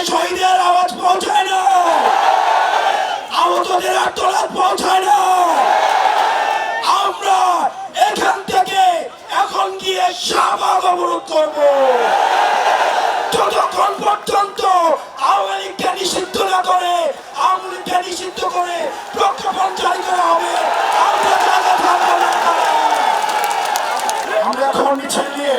ইন্টারিমের শহীদের আওয়াজ পৌঁছায় না। আহতদের আত্মনাদ পৌঁছায় না। আমরা এখান থেকে এখন গিয়ে শাহবাগ অবরোধ করব। যতক্ষণ পর্যন্ত আওয়ামী লীগকে নিষিদ্ধ না করে, আওয়ামী নিষিদ্ধ করে প্রজ্ঞাপন জারি করা হবে, আমরা জায়গা থাকব না। আমরা এখন মিছিল নিয়ে